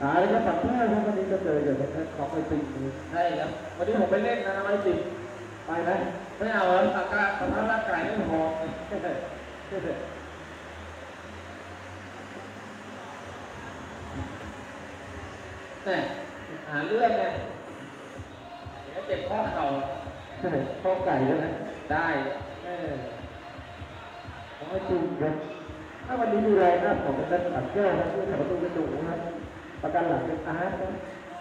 หาเลยครับปัดแท้ครับวันนี้ก็เจออยู่นะครับของไอติมนี่ใช่ครับวันนี้ผมไปเล่นนะไม่ติดไปไหมไม่เอาแล้วอากาศสภาพร่างกายไม่พอเนี่ยหาเรื่องไงเดี๋ยวเจ็บข้อเข่าข้อไก่ใช่ไหมได้เออของไอติมครับถ้าวันนี้ดูแลนะผมเป็นนักตัดแก้วนะที่ทำประตูกระจกนะครับ ประกันหลังเป็นอาร์ตนะ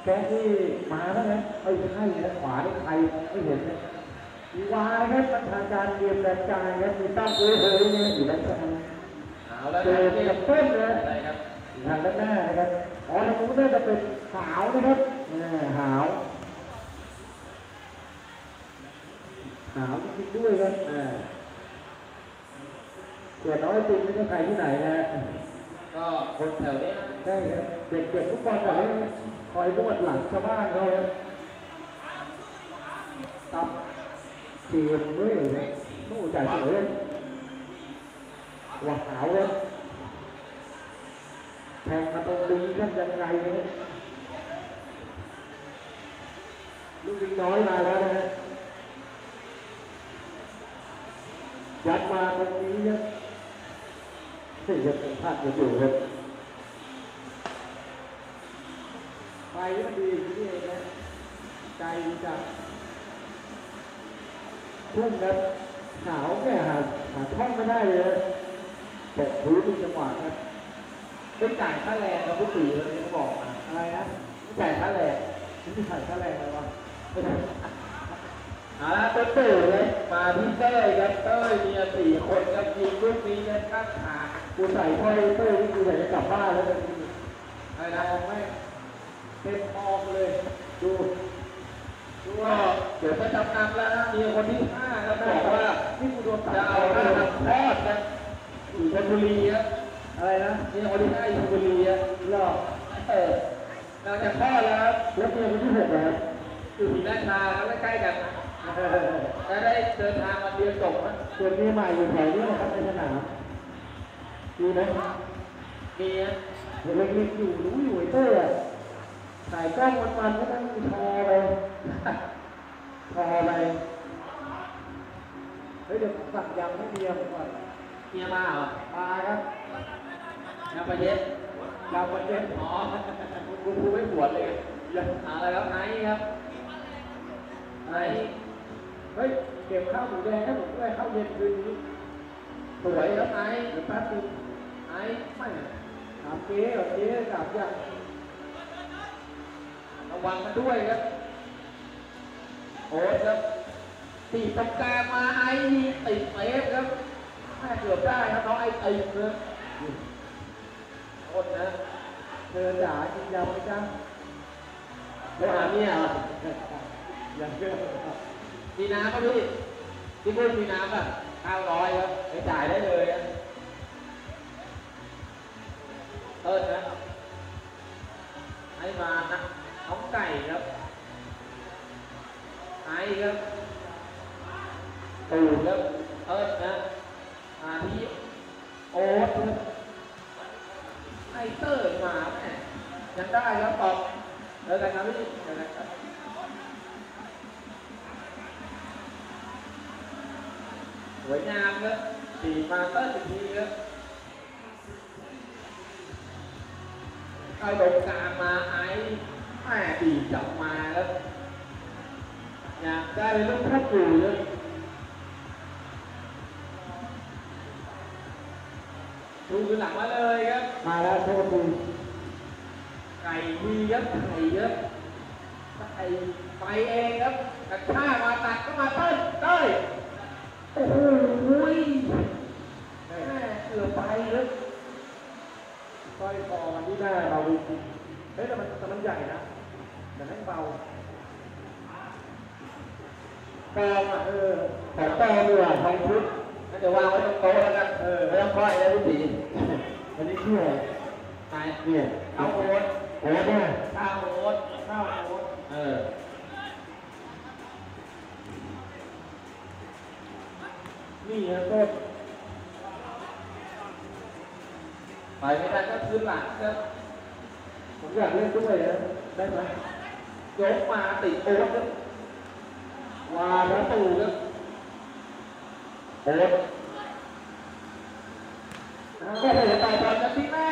แก๊สที่มาแล้วนะไอ้ไข่นะขวานี่ใครไม่เห็นนะมีวายครับประธานการเรียนแบบกายครับมีตั้งเอ้ยเฮ้ยเนี่ยอยู่ด้านข้างเอาแล้วเจอกับเปิ้ลนะอะไรครับทางด้านหน้านะครับอ๋อทางนู้นน่าจะเป็นหาวนะครับอ่าหาวหาวจริงๆด้วยครับอ่าส่วนน้อยจริงไม่ใช่ใครที่ไหนนะฮะก็คนแถวนี้ใช่ครับ เด็กๆทุกคนแบบนี้คอยนวดหลังชาวบ้านเขาตับเทียมด้วยเลยนู่นจ่ายสวยเลยว่าหาวเลยแทงมาตรงนี้กันยังไงเนี่ยลูกยิงน้อยมาแล้วนะฮะยัดมาตรงนี้ครับเสียเป็นพลาดอยู่ๆครั บไปมันดีอย่างนี้เองนะใจจะพุ่งครับหาวแค่หาหาท่องไม่ได้เลยนะแต่รู้ทุกจังหวะครับเป็นจ่ายค่าแรงครับผู้ตีวันนี้เขาบอกมาอะไรนะจ่ายค่าแรงนี่ที่ถ่ายค่าแรงอะไรวะเอาละเต้ยเลยมาที่เต้ยครับเต้ยมีสี่คนครับยิงลูกนี้กันข้างขากูใส่ถ้อยเต้ยนี่กูใส่จะกลับบ้านแล้วนะอะไรมนะองไม่ เต็มมองเลย ดูดูก็ว่าเดี๋ยวจะจำนำแล้วนะมีคนที่ห้าครับบอกว่านี่กูโดนตัดจะเอาคค่าอทำคลอดนะอยู่ชลบุรีครับอะไรนะมีคนที่ห้าอยู่ชลบุรีครับหลอกเออเราจะคลอดแล้วครับแล้วเมียคนที่หกแล้วอยู่ที่ราชาครับใกล้ๆกันจะได้เดินทางมาเรียนจบนะส่วนเมียใหม่อยู่แถวนี้นะครับในสนามดีไหมมีนะเด็กเล็กๆอยู่รู้อยู่ไอ้เต้ ยอะถ่ายกล้องวันๆก็ต้องทอไปทอไปเฮ้ยเดี๋ยวผมสั่งยำให้เมียผมก่อนเมียมาเหรอมาครับแล้วประเย็ดยำวันเย็นอ๋อกูกูไม่ปวดเลยยังอะไรครับไอ้ครับไอ้เฮ้ยเก็บข้าวหมูแดงให้ผมด้วยข้าวเย็นคืนนี้สวยครับไอ้เดี๋ยวแป๊บนึงไอ้ไม่ถามเจ๊เหรอเจ๊กลับยังระ วังมันด้วยครับ โอ้ยครับตีตรงกลางมาไอ้ติดเอฟครับแม่เกือบได้ครับน้องไอ้ตีเลยโคตรนะเธอจ๋ากินยำไหมจ๊ะไปหาเมียเหรอยังเชื่อมีน้ำป่ะพี่พี่พูดมีน้ำป่ะเก้าร้อยครับไปจ่ายได้เลยอะเออนะให้มานะน้องไก่ครับไอ้ครับตูดครับเออนะอาที่โอ๊ตครับไอเตอร์มาแม่ยังได้ครับตอบเดี๋ยวกันค รับพี่เดี๋ยวกันครับสวยงามครับสีมาเตอร์อีกทีครับเข้าตรงกลางมาไอ้ แม่ดีจับมาครับอยากได้เป็นลูกพ่อปู่เลยดูคือหลังมาเลยครับ มาแล้วโทษทีไก่ดีครับไก่เยอะไก่ไปเองครับกระชากมาตัดก็มาเต้ยเต้ยโอ้โหแม่เกือบไปเลยสร้อยคอมันที่หน้าเบาจริงๆเฮ้ยแต่มันแต่มันใหญ่นะ แต่ให้เบาปลอมอะเออของปลอมดีกว่าทองพุทธงั้นเดี๋ยววางไว้ตรงโต๊ะแล้วกันเออไม่ต้องค่อยแล้วพี่ตีอันนี้เชื่อไปเนี่ยเอาโอ๊ตโอ้เนี่ยข้าวโอ๊ตข้าวโอ๊ตเออนี่ฮะต้นไปไม่ได้ก็คืนหลังครับผมอยากเล่นด้วยนะได้ไหม ยกมาติดโอ๊ตครับวางประตูครับโอ๊ตก็เลยต่อบอลกันที่แม่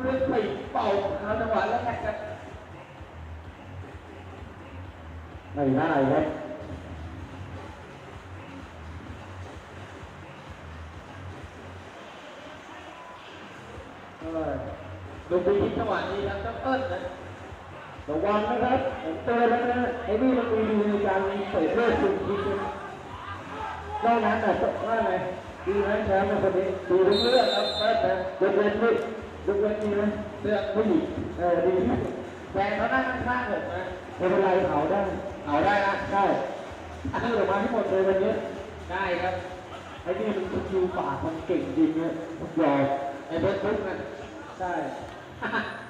เรื่องปิดเป่าเอาจังหวะแรกครับไม่ได้ครับเออดูดีที่จังหวะนี้ครับเจ้าเอิ้นนะ ระวังนะครับผมเตือนแล้วนะไอ้นี่มันมีในการเปิดเลือดสุดทีนึงนอกนั้นน่ะว่าไงดีไหมแชมป์คนนี้ดูทุกเรื่องครับเอิ้นนะยกเว้นนี่ยกเว้นนี่ไหมเรื่องผู้หญิงเออดีที่สุดแฟนเขานั่งข้างๆผมนะไม่เป็นไรเผาได้เอาได้นะได้พูดออกมาให้หมดเลยวันนี้ได้ครับไอ้นี่มันสกิลปากมันเก่งจริงเนี่ยยอมไอ้เบิร์ดบุ๊กนะใช่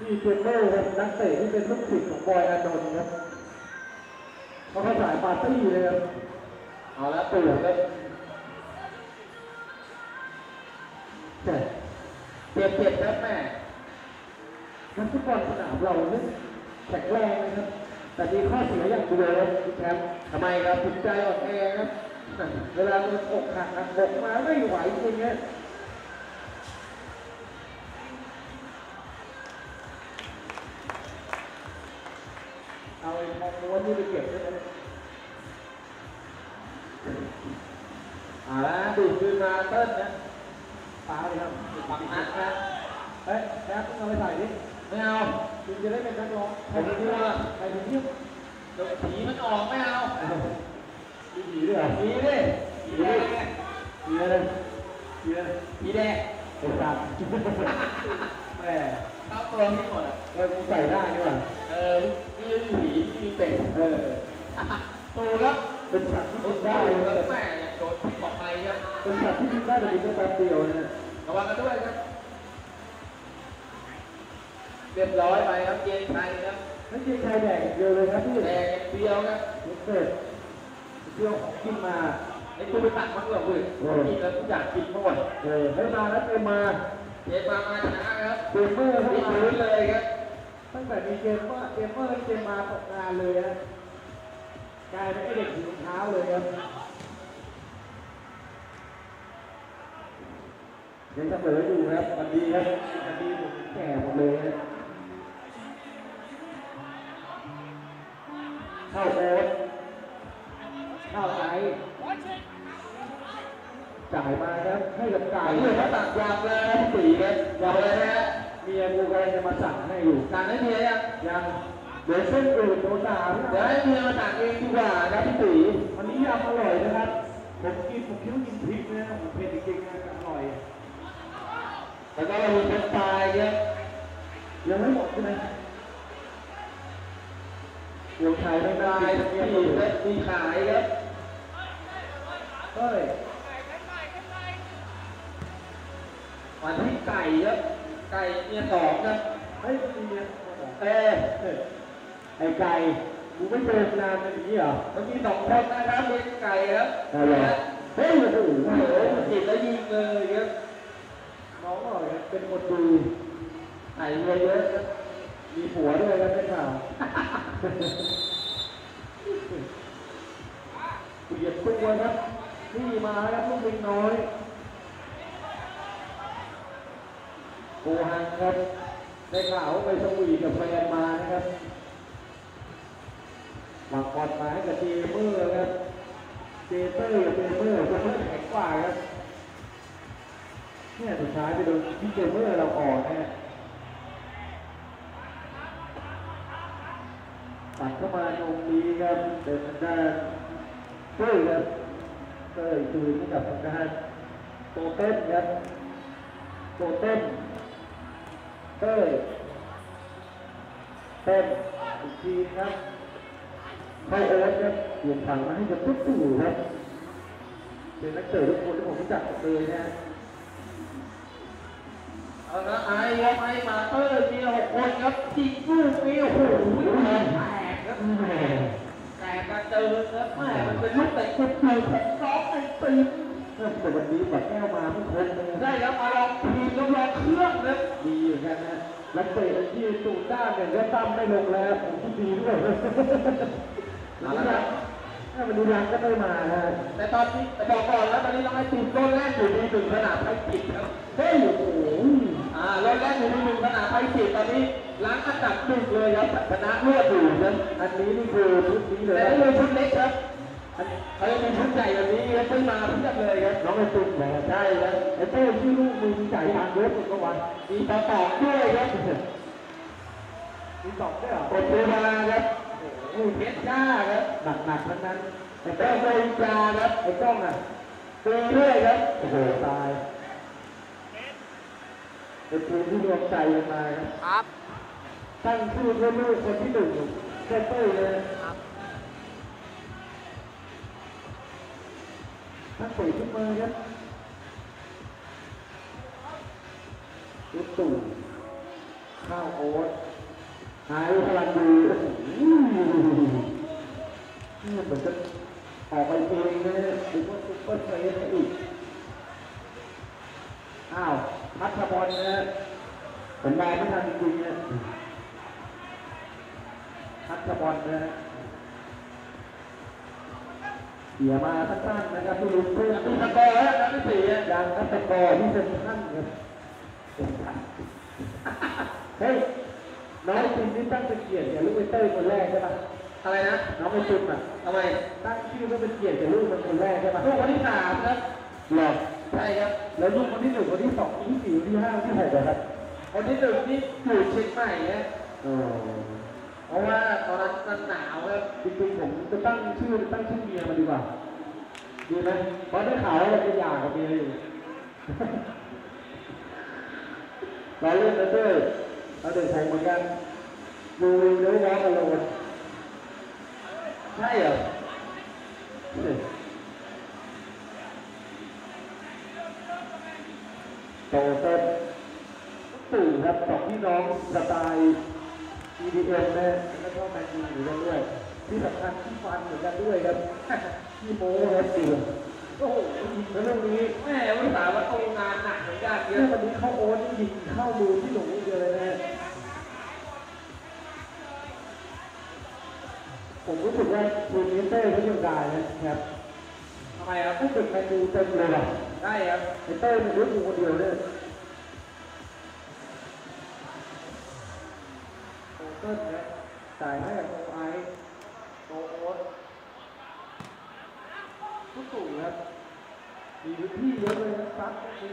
นี่เจนเนอร์ครับนักเตะที่เป็นลูกศิษย์ของบอยอานนท์ครับเขาเขาสายปาร์ตี้เลยครับเอาละตู่ครับแต่เจ็บเจ็บครับแม่นักฟุตบอลสนามเราเนี่ยแข็งแรงนะครับ แต่มีข้อเสียอย่างเดียวครับคุณแชมป์ทำไมครับจิตใจอ่อนแอครับ เวลาโดนอกหักหักอกมาไม่ไหวจริงๆเนี่ย ม้วนนี่ไปเก็บได้ไหมเอาละดูดคืนมาเติ้ลนะปาเลยครับปักนัดนะเฮ้ยแชมป์เอาไปใส่ดิไม่เอาคุณจะได้เป็นนักร้องผมกลัวใครถึงเที่ยวเดี๋ยวผีมันออกไม่เอามีผีด้วยเหรอผีดิผีแดงไงผีอะไรผีอะไรผีแดงไอ้สัตว์แหม เข้าตัวไม่หมดอะเออกูใส่ได้นี่หว่าเออนี่ผีนี่มีเป็ดเออตูครับเป็นสัตว์ที่ตูกินได้ได้คนะรับแม่เนี่ยโดนพิษออกไปครับเป็นสัตว์ที่กินได้แต่กินได้แป๊บเดียวนะระวังกันด้วยครับเรียบร้อยไปครับเย็นไทยครับไม่ใช่ชายแดกอย่างเดียวเลยครับพี่แดงอย่างเดียวครับเสร็จเที่ยวของกินมาไอ้กูไปตักมันหรอกเว้ยกินแล้วทุกอย่างกินหมดเออให้มาแล้วเต็มมา เจ๊มามาชนะครับเกมเมอร์เข้ามีมาพื้นเลยครับ ตั้งแต่มีเกมว่าเกมเมอร์เกมมาตกงานเลยนะกลายเป็นไอ้เด็กถือรองเท้าเลยครับยังเสมออยู่ครับสวัสดีครับสวัสดีผมแก่หมดเลยนะเข้าโอ๊ตเข้าไอซ์ จ่ายมาครับให้กับไก่ไก่เลยเขาตักยางเลยสีครับยางเลยนะฮะเมียกูกำลังจะมาสั่งให้อยู่ตักให้เมียยังยังเดี๋ยวเส้นอื่นโดนด่าเดี๋ยวให้เมียมาตักเองดีกว่าครับพี่ตีวันนี้ยำอร่อยนะครับผมกินผมคิดว่ากินพริกนะผมเผ็ดจริงๆนะอร่อยแล้วก็เรามีเป็นปลายครับยังไม่หมดใช่ไหมเดี๋ยวชายไม่ได้มีมีขายครับเฮ้ย วันที่ไก่ครับไก่เมียสองครับเฮ้ยเมียเอ้ยไอ้ไก่กูไม่เจอนานเป็นอย่างนี้เหรอแล้วมีสองคนนะครับเลี้ยไก่ครับอะไรเฮ้ยโอ้โหจิตแล้วยิงเลยครับน้องอร่อยเป็นคนดีไก่เยอะมีผัวด้วยครับได้ข่าวเปลี่ยนตัวครับนี่มาแล้วครับลูกลิงน้อย โกหังครับ ได้ข่าวไปสวีกับแฟนมานะครับหวังบอลมาให้กับเจเมอร์ครับ เจเตอร์กับเจเมอร์คนที่แข็งกว่าครับเนี่ยสุดท้ายไปโดนพี่เจเมอร์เราออกแน่ตัดเข้ามาตรงนี้ครับเดินทางด้านเต้ยครับเต้ยคืนให้กับทางด้านโตเต้นครับโตเต้น เต้ยเต้นอีกทีครับเข้าโอ๊ตครับเปลี่ยนฝั่งมาให้กับตุ๊กตู่ครับเป็นนักเตะทุกคนที่ผมรู้จักหมดเลยนะฮะเอาละไอ้ครับไอ้มาเตอร์มีหกคนครับจิงลูกมีโอ้โหแตกครับแตกกระเจิงครับแม่มันเป็นลูกเตะคุกคือของน้องไอ้ตีน แต่วันนี้บัดแก้วมาไม่ครบเลยได้ครับมาลองทีมลองลองเครื่องครับดีอยู่กันนะโนักเตะที่ตูดด้านเนี่ยก็ตั้มไม่ลงแล้วผมที่ดีด้วยเอาละครับถ้ามันดูรังก็ไม่มานะแต่ตอนนี้แต่บอกก่อนแล้วตอนนี้น้องไอติมโดนแรกอยู่ดีหนึ่งสนามไพ่จิตครับเฮ้ยโอ้โหอ่าโดนแรกอยู่ดีหนึ่งสนามไพ่จิตตอนนี้ล้างอันดับหนึ่งเลยครับชนะรวดอยู่นะอันนี้นี่คือชุดนี้เลแต่ยนี่นะเลยชุดเล็กครับ เขาจะมีชุดใหญ่แบบนี้ครับซื้อมาเพียบเลยครับน้องไอ้ตุ้มแหมใช่แล้วไอ้เต้ที่ลูกมือจ่ายทางเยอะสุดก็วันมีปลาตอกด้วยครับมีสองด้วยเหรอกดเวลาครับโอ้โหเพชรจ้าครับหนักหนักๆทั้งนั้นไอ้แป้เต้งเบยาครับไอ้กล้องอะตีด้วยครับโอ้โหตายไอ้ทีมที่รวมใจกันมาครับครับตั้งชื่อเพื่อลูกคนที่หนึ่งแค่เต้ยเลยครับ ทั้งเตะขึ้นมาครับลูกตู่ข้าวโอ๊ตหายพลังดีโอ้โหนี่เหมือนจะออกไปเองนะหรือว่าซุปเปอร์เซฟอีกอ้าวพัทบอลนะผมมองไม่ทันจริงๆนะพัทบอลนะ เสียมาสั้นๆนะครับที่ลุ้นเพื่อนมีสกอร์แล้วนัดที่สี่อะยังก็ตะกอร์ที่เซ็นทรัลครับเฮ้ยน้องไอติมนี่ตั้งเป็นเกียรติกับลูกไอเต้ยคนแรกใช่ปะอะไรนะน้องไอติมอะทำไมตั้งชื่อว่าเป็นเกียรติกับลูกมันคนแรกใช่ปะลูกคนที่สามครับหรอใช่ครับ แล้วลูกคนที่หนึ่งคนที่สองคนที่สี่คนที่ห้าคนที่หกอะครับคนที่หนึ่งนี่อยู่เชียงใหม่นะอ๋อ เพราะว่าตอนนั้นมันหนาวครับจริงๆผมจะตั้งชื่อตั้งชื่อเมียมันดีกว่าดีไหมเพราะได้ข่าวว่ามันจะหย่ากับเมียอยู่เราเล่นนะเต้ยเราเด็กผมเหมือนกันดูเนื้อร้องกันโลนใช่เหรอโตเต้นตู่ครับสองพี่น้องสไตล์ EDM นะแล้วก็แมนยูอยู่กันด้วย ที่สำคัญที่ฟันเหมือนกันด้วยครับที่โม้ครับตู่โอ้โหยิงแล้วเรื่องนี้แม่ภาษาว่าโตงานหนักเหมือนกันเยเรื่องอะวันนี้เข้าโอนยิงเข้ามือที่หลงเดียวเลยนะผมรู้สึกว่าทีมนี้เต้เขายังได้นะครับทำไมครับผู้ฝึกแมนยูเต็มเลยว่ะใช่ครับไอ้เต้มันรู้อยู่คนเดียวเนี่ย เต้นนี่ยจ่ายให้กับโอไอโอโอ๊ตผู้ตู่ครับมีพื้นที่เยอะเลยนะครับมี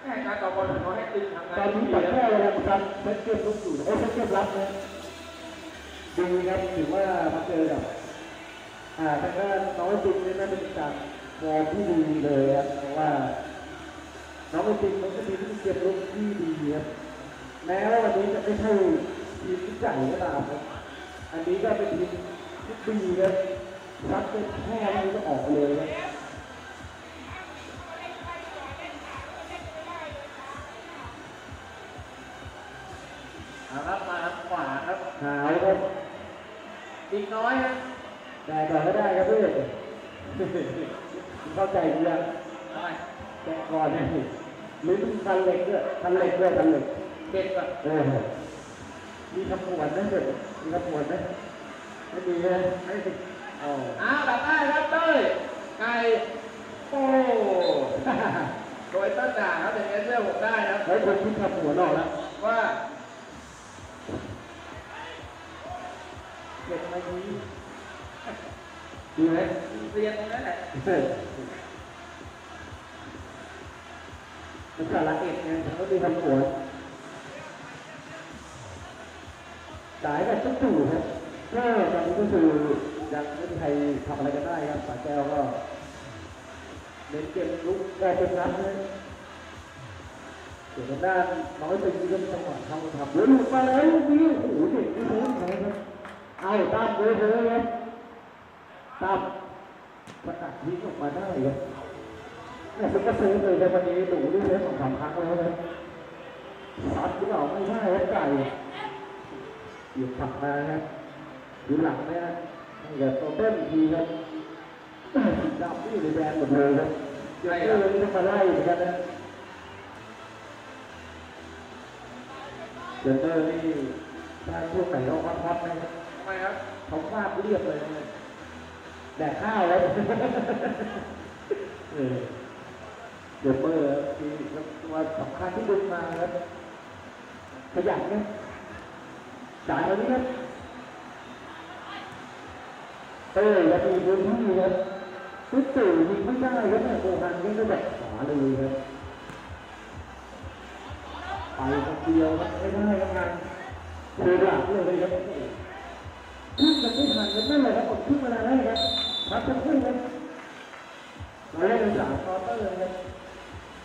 แม่การต่อบอลของเขาให้ตึงทำงานตอนนี้ดีปัดแค่รับเวลาทำเซ็ตเกมลุกอยู่นะเอ้ยเซ็ตเกมรับนะดีครับถือว่ามาเจอกับอ่าทางด้านน้องไอติมนี่น่าจะเป็นการมองที่ดีเลยครับเพราะว่าน้องไอติมมันก็มีที่เกมลุกที่ดีครับแม้ว่าวันนี้จะไม่ใช่ ทีมที่ใหญ่ก็ตามครับอันนี้ก็เป็นทีมที่ดีครับซัดเป็นแค่นี้ก็ออกเลยครับเอาครับมาทางขวาครับหาวครับอีกน้อยครับแต่ก่อนก็ได้ครับเพื่อนเข้าใจดียังทำไมแต่ก่อนเนี่ยหรือคันเหล็กด้วยคันเหล็กด้วยคันเหล็กเก็บก่อนเออ มีขมวดไหมเพื่อนมีขมวดไหมไม่มีนะไม่มีอ๋ออ้าวดับได้ครับเต้ยไก่โอ้โดยต้นด่าครับอย่างนี้เชื่อผมได้นะครับแล้วคนที่ขมวดออกแล้วว่าเก็บมาดีดีไหมเรียนตรงนั้นแหละมันสาระเอกไงเขามีขมว สายแบบต้องตู่ครับก็ตอนนี้ก็คือยังไม่มีใครทำอะไรกันได้ครับสาแก้วก็เน้นเกมลุกได้เป็นนัดเลยเดี๋ยวทางด้านน้อยไปยืนจังหวะทำทำเดี๋ยวหลุดมาแล้วลูกนี้โอ้โหเด็กไม่รู้นะครับเอาตามเลยเธอครับตามประกาศทิ้งออกมาได้ครับเนี่ยเป็นกระสือเลยในวันนี้หนูได้เล่นสองสามครั้งแล้วนะซัดหรือเปล่าไม่ใช่ครับไก่ หยุดขับมาครับอยู่หลังนะฮะเดี๋ยวตัวเต้นอีกทีครับสีดำนี่ในแดงหมดเลยครับเดี๋ยวเรื่องนี้ต้องมาไล่เหมือนกันนะมเดนเดอร์นี่ถ้าพวกไหนเขาฮอตๆนะครับทำไมครับเขาฟาดเรียบเลยนะแดกข้าวแล้วเออเดนเดอร์ที่ว่าสำคัญที่ดึงมาครับขยันนะ จ่ายมานี้ครับเออแล้วมีพื้นที่ครับตุ๊กตู่ยิงไม่ได้ครับเนี่โกหันนี่ก็แบบขวาเลยครับไปคนเดียวครับไม่ได้ครับงานคือหลักเลยครับขึ้นกันไม่ทันกันนั่นแหละครับผมขึ้นเวลาได้ครับพักสักครู่ครับเราเล่นสามคอร์เตอร์เลยครับ